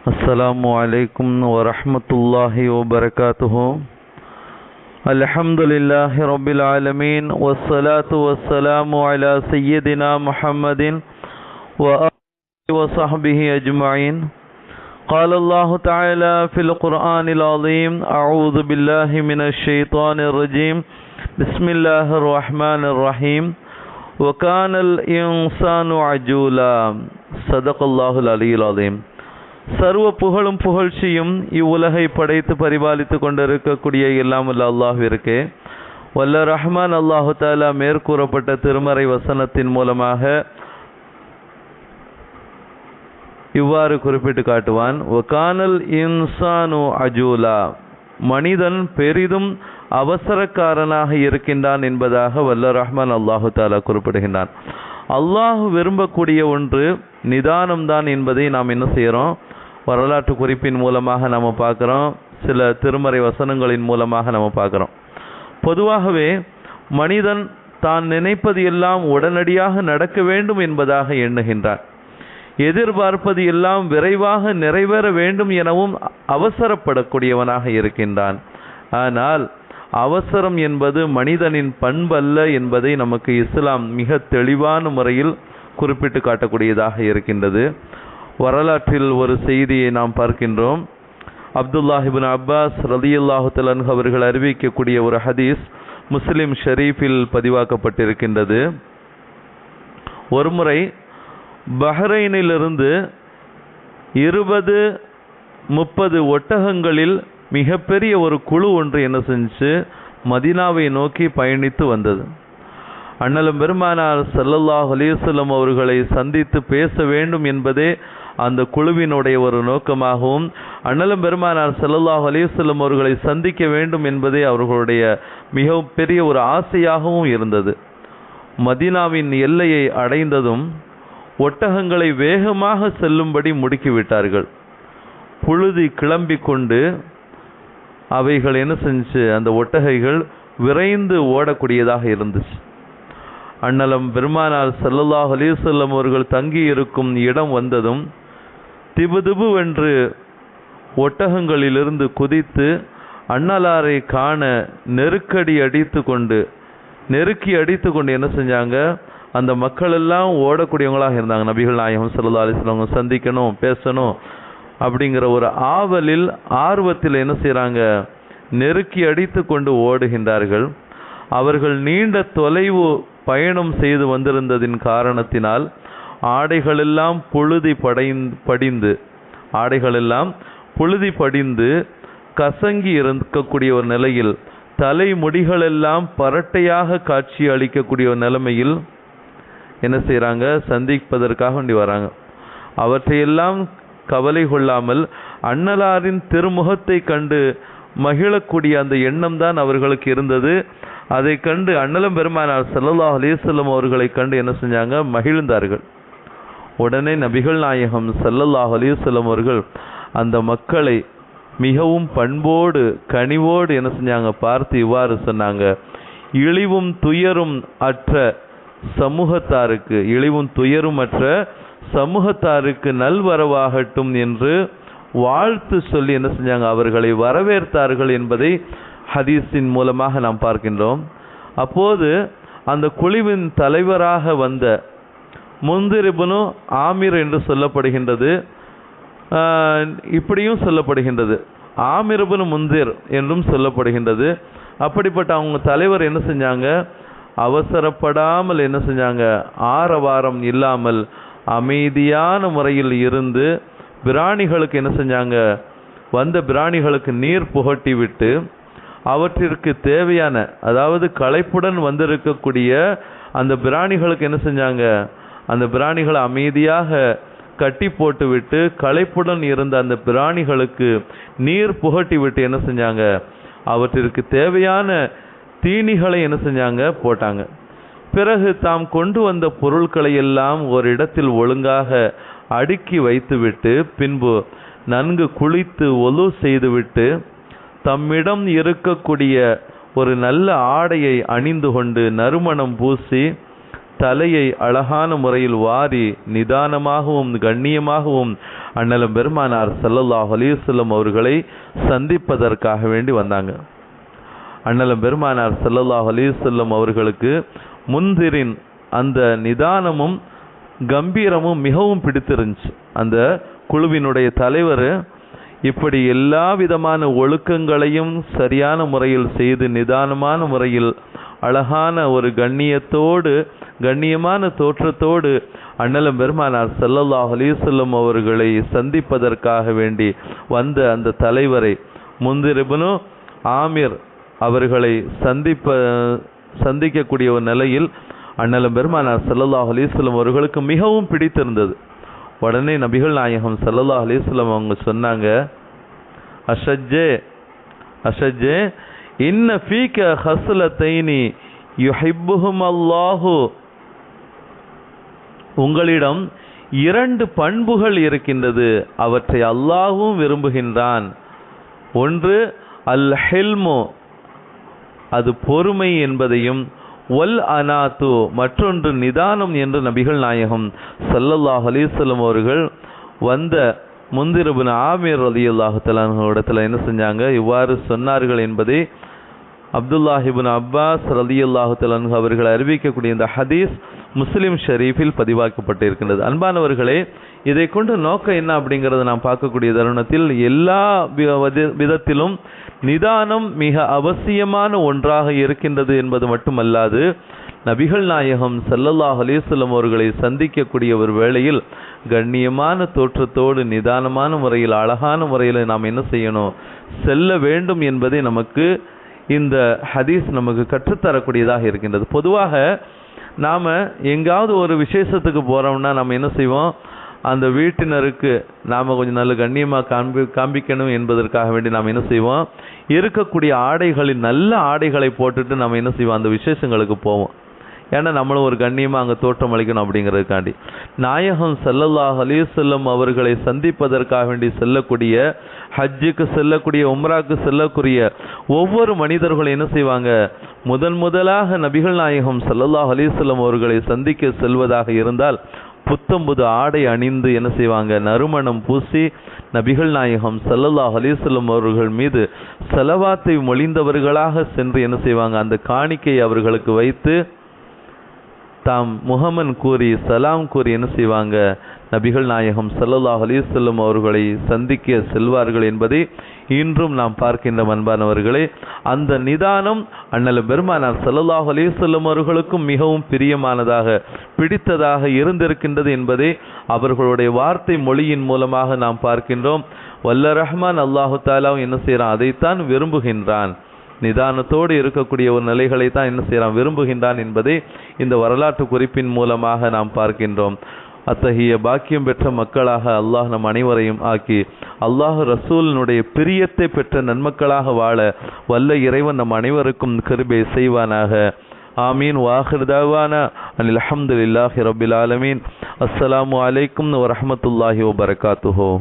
السلام عليكم ورحمة الله وبركاته. الحمد لله رب العالمين والصلاة والسلام على سيدنا محمد وآله وصحبه أجمعين. قال الله تعالى في القرآن العظيم أعوذ بالله من الشيطان الرجيم. بسم الله الرحمن الرحيم. وكان الإنسان عجولا. صدق الله العلي العظيم. சர்வ புகழும் புகழ்ச்சியும் இவ்வுலகை படைத்து பரிபாலித்து கொண்டிருக்கக்கூடிய எல்லாம் வல்ல அல்லாஹ்விற்கு. வல்ல ரஹ்மான் அல்லாஹு தாலா மேற்கூறப்பட்ட திருமறை வசனத்தின் மூலமாக இவ்வாறு குறிப்பிட்டு காட்டுவான். ஒகானல் இன்சானு அஜூலா. மனிதன் பெரிதும் அவசரக்காரனாக இருக்கின்றான் என்பதாக வல்ல ரஹ்மான் அல்லாஹு தாலா குறிப்பிடுகின்றான். அல்லாஹ் விரும்பக்கூடிய ஒன்று நிதானம்தான் என்பதை நாம் என்ன செய்கிறோம் வரலாற்று குறிப்பின் மூலமாக நம்ம பார்க்குறோம். சில திருமறை வசனங்களின் மூலமாக நம்ம பார்க்குறோம். பொதுவாகவே மனிதன் தான் நினைப்பது எல்லாம் உடனடியாக நடக்க வேண்டும் என்பதாக எண்ணுகின்றான். எதிர்பார்ப்பது எல்லாம் விரைவாக நிறைவேற வேண்டும் எனவும் அவசரப்படக்கூடியவனாக இருக்கின்றான். ஆனால் அவசரம் என்பது மனிதனின் பண்பல்ல என்பதை நமக்கு இஸ்லாம் மிக தெளிவான முறையில் குறிப்பிட்டு காட்டக்கூடியதாக இருக்கின்றது. வரலாற்றில் ஒரு செய்தியை நாம் பார்க்கின்றோம். அப்துல்லாஹிபின் அப்பாஸ் ரதியுல்லாஹு தலன் அவர்கள் அறிவிக்கக்கூடிய ஒரு ஹதீஸ் முஸ்லிம் ஷெரீஃபில் பதிவாக்கப்பட்டிருக்கின்றது. ஒருமுறை பஹ்ரைனிலிருந்து இருபது முப்பது ஒட்டகங்களில் மிகப்பெரிய ஒரு குழு ஒன்று என்ன செஞ்சு மதினாவை நோக்கி பயணித்து வந்தது. அண்ணலும் பெருமானார் சல்லல்லாஹ் அலிசல்லம் அவர்களை சந்தித்து பேச வேண்டும் என்பதே அந்த குழுவினுடைய ஒரு நோக்கமாகவும் அண்ணலும் பெருமானார் செல்லல்லாஹ் அலிசல்லம் அவர்களை சந்திக்க வேண்டும் என்பதே அவர்களுடைய மிகவும் பெரிய ஒரு ஆசையாகவும் இருந்தது. மதினாவின் எல்லையை அடைந்ததும் ஒட்டகங்களை வேகமாக செல்லும்படி முடுக்கிவிட்டார்கள். புழுதி கிளம்பி கொண்டு அவைகள் என்ன செஞ்சு அந்த ஒட்டகைகள் விரைந்து ஓடக்கூடியதாக இருந்துச்சு. அண்ணலம் பெருமானார் செல்லல்லாஹ் அலிசல்லம் அவர்கள் தங்கி இருக்கும் இடம் வந்ததும் திபுதிபு வென்று ஒட்டகங்களிலிருந்து குதித்து அண்ணலாரை காண நெருக்கடி அடித்து கொண்டு நெருக்கி அடித்து கொண்டு என்ன செஞ்சாங்க? அந்த மக்கள் எல்லாம் ஓடக்கூடியவங்களாக இருந்தாங்க. நபிகள் நாயகம் சல்லா அலிஸ்லாம் சந்திக்கணும் பேசணும் அப்படிங்கிற ஒரு ஆவலில் ஆர்வத்தில் என்ன செய்கிறாங்க நெருக்கி அடித்து கொண்டு ஓடுகின்றார்கள். அவர்கள் நீண்ட தொலைவு பயணம் செய்து வந்திருந்ததின் காரணத்தினால் ஆடைகளெல்லாம் புழுதி படைந்து படிந்து ஆடைகளெல்லாம் புழுதி படிந்து கசங்கி இருக்கக்கூடிய ஒரு நிலையில் தலைமுடிகளெல்லாம் பரட்டையாக காட்சி அளிக்கக்கூடிய ஒரு நிலைமையில் என்ன செய்கிறாங்க சந்திப்பதற்காக வேண்டி வராங்க. அவற்றையெல்லாம் கவலை கொள்ளாமல் அண்ணலாரின் திருமுகத்தை கண்டு மகிழக்கூடிய அந்த எண்ணம் தான் அவர்களுக்கு இருந்தது. அதை கண்டு அண்ணலம் பெருமானார் செல்லல்லா அலிசல்லம் அவர்களை கண்டு என்ன செஞ்சாங்க? மகிழ்ந்தார்கள். உடனே நபிகள் நாயகம் சல்லல்லாஹ் அலிசல்லம் அவர்கள் அந்த மக்களை மிகவும் பண்போடு கனிவோடு என்ன செஞ்சாங்க? பார்த்து இவ்வாறு சொன்னாங்க. இழிவும் துயரும் அற்ற சமூகத்தாருக்கு இழிவும் துயரும் அற்ற சமூகத்தாருக்கு நல்வரவாகட்டும் என்று வாழ்த்து சொல்லி என்ன செஞ்சாங்க? அவர்களை வரவேற்றார்கள் என்பதை ஹதீஸின் மூலமாக நாம் பார்க்கின்றோம். அப்போது அந்த குழுவின் தலைவராக வந்த முந்திரிபுனு ஆமீர் என்று சொல்லப்படுகின்றது. இப்படியும் சொல்லப்படுகின்றது. ஆமிரபுன் முந்திர் என்றும் சொல்லப்படுகின்றது. அப்படிப்பட்ட அவங்க தலைவர் என்ன செஞ்சாங்க? அவசரப்படாமல் என்ன செஞ்சாங்க? ஆரவாரம் இல்லாமல் அமைதியான முறையில் இருந்து பிராணிகளுக்கு என்ன செஞ்சாங்க? வந்த பிராணிகளுக்கு நீர் புகட்டி விட்டு அவற்றிற்கு தேவையான அதாவது களைப்புடன் வந்திருக்கக்கூடிய அந்த பிராணிகளுக்கு என்ன செஞ்சாங்க? அந்த பிராணிகளை அமைதியாக கட்டி போட்டுவிட்டு களைப்புடன் இருந்த அந்த பிராணிகளுக்கு நீர் புகட்டி விட்டு என்ன செஞ்சாங்க? அவற்றிற்கு தேவையான தீனிகளை என்ன செஞ்சாங்க? போட்டாங்க. பிறகு தாம் கொண்டு வந்த பொருட்களை எல்லாம் ஒரு இடத்தில் ஒழுங்காக அடுக்கி வைத்துவிட்டு பின்பு நன்கு குளித்து ஒலு செய்துவிட்டு தம்மிடம் இருக்கக்கூடிய ஒரு நல்ல ஆடையை அணிந்து கொண்டு நறுமணம் பூசி தலையை அழகான முறையில் வாரி நிதானமாகவும் கண்ணியமாகவும் அண்ணலம் பெருமானார் சல்லல்லாஹ் அலைஹி அவர்களை சந்திப்பதற்காக வேண்டி வந்தாங்க. அண்ணலம் பெருமானார் சல்லல்லாஹ் அலைஹி அவர்களுக்கு முந்திரின் அந்த நிதானமும் கம்பீரமும் மிகவும் பிடித்திருந்துச்சு. அந்த குழுவினுடைய தலைவர் இப்படி எல்லா விதமான ஒழுக்கங்களையும் சரியான முறையில் செய்து நிதானமான முறையில் அழகான ஒரு கண்ணியத்தோடு கண்ணியமான தோற்றத்தோடு அண்ணலம் பெருமானார் செல்லல்லாஹ் அலிசல்லம் அவர்களை சந்திப்பதற்காக வேண்டி வந்த அந்த தலைவரை முந்திரிபனு ஆமிர் அவர்களை சந்திப்ப சந்திக்கக்கூடிய ஒரு நிலையில் அண்ணலம் பெருமானார் செல்லல்லாஹ் அலைஹி அவர்களுக்கு மிகவும் பிடித்திருந்தது. உடனே நபிகள் நாயகம் ஸல்லல்லாஹு அலைஹி அவங்க சொன்னாங்க அஷஜே அஷஜே இன்ன ஃபீக ஹஸ்லத்தைனி யுஹிப்புஹும் அல்லாஹு உங்களிடம் இரண்டு பண்புகள் இருக்கின்றது. அவற்றை அல்லாஹும் விரும்புகின்றான். ஒன்று அல் ஹெல்மோ அது பொறுமை என்பதையும் ஒல் அனாத்து மற்றொன்று நிதானம் என்று நபிகள் நாயகம் சல்லல்லாஹ் அலிசல்லம் அவர்கள் வந்த முந்திரபின் ஆமீர் ரலியல்லாஹு தஆலா இடத்துல என்ன செஞ்சாங்க? இவ்வாறு சொன்னார்கள் என்பதை அப்துல்லாஹிபின் அப்பாஸ் ரலியல்லாஹு அல்லாஹுத்தலன் அவர்கள் அறிவிக்கக்கூடிய இந்த ஹதீஸ் முஸ்லீம் ஷெரீஃபில் பதிவாக்கப்பட்டிருக்கின்றது. அன்பானவர்களே இதை கொண்டு நோக்கம் என்ன அப்படிங்கிறத நாம் பார்க்கக்கூடிய தருணத்தில் எல்லா விதத்திலும் நிதானம் மிக அவசியமான ஒன்றாக இருக்கின்றது என்பது மட்டுமல்லாது நபிகள் நாயகம் சல்லல்லாஹ் அலிசல்லம் அவர்களை சந்திக்கக்கூடிய ஒரு வேளையில் கண்ணியமான தோற்றத்தோடு நிதானமான முறையில் அழகான முறையில் நாம் என்ன செய்யணும்? செல்ல வேண்டும் என்பதை நமக்கு இந்த ஹதீஸ் நமக்கு கற்றுத்தரக்கூடியதாக இருக்கின்றது. பொதுவாக நாம் எங்காவது ஒரு விசேஷத்துக்கு போகிறோம்னா நம்ம என்ன செய்வோம்? அந்த வீட்டினருக்கு நாம் கொஞ்சம் நல்ல கண்ணியமாக காண்பி காண்பிக்கணும் என்பதற்காக வேண்டி நாம் என்ன செய்வோம்? இருக்கக்கூடிய ஆடைகளில் நல்ல ஆடைகளை போட்டுட்டு நம்ம என்ன செய்வோம்? அந்த விசேஷங்களுக்கு போவோம். ஏன்னா நம்மளும் ஒரு கண்ணியமாக அங்கே தோற்றம் அளிக்கணும் அப்படிங்கிறதுக்காண்டி. நாயகம் செல்லல்லாஹ் அலி செல்லம் அவர்களை சந்திப்பதற்காக வேண்டி செல்லக்கூடிய ஹஜ்ஜுக்கு செல்லக்கூடிய உம்ராக்கு செல்லக்கூடிய ஒவ்வொரு மனிதர்களும் என்ன செய்வாங்க? முதன் முதலாக நபிகள் நாயகம் செல்லல்லாஹ் அலி செல்லம் அவர்களை சந்திக்க செல்வதாக இருந்தால் புத்தம்புது ஆடை அணிந்து என்ன செய்வாங்க? நறுமணம் பூசி நபிகள் நாயகம் சல்லல்லாஹ் அலிசல்லம் அவர்கள் மீது செலவாத்தை மொழிந்தவர்களாக சென்று என்ன செய்வாங்க? அந்த காணிக்கை அவர்களுக்கு வைத்து தாம் முகமன் கூறி சலாம் கூறி என்ன செய்வாங்க? நபிகள் நாயகம் சல்லல்லாஹ் அலிசல்லம் அவர்களை சந்திக்க செல்வார்கள் என்பதை இன்றும் நாம் பார்க்கின்ற அன்பானவர்களே. அந்த நிதானம் அண்ணல் பெருமானார் சல்லல்லாஹ் அலிசல்லம் அவர்களுக்கும் மிகவும் பிரியமானதாக பிடித்ததாக இருந்திருக்கின்றது என்பதை அவர்களுடைய வார்த்தை மொழியின் மூலமாக நாம் பார்க்கின்றோம். வல்ல ரஹ்மான் அல்லாஹு தாலாவும் என்ன செய்கிறான் அதைத்தான் விரும்புகின்றான். நிதானத்தோடு இருக்கக்கூடிய ஒரு நிலைகளை தான் என்ன செய்கிறான் விரும்புகின்றான் என்பதை இந்த வரலாற்று குறிப்பின் மூலமாக நாம் பார்க்கின்றோம். அத்தகைய பாக்கியம் பெற்ற மக்களாக அல்லாஹ் நம் அனைவரையும் ஆக்கி அல்லாஹ் ரசூலினுடைய பிரியத்தை பெற்ற நன்மக்களாக வாழ வல்ல இறைவன் நம் அனைவருக்கும் கிருபை செய்வானாக. ஆமீன். வாஹிர் தாவானா. அனில் அல்ஹம்துலில்லாஹி ரபில் ஆலமீன். அஸ்ஸலாமு அலைக்கும் வரமத்துல்லாஹி வபரகாத்துஹு.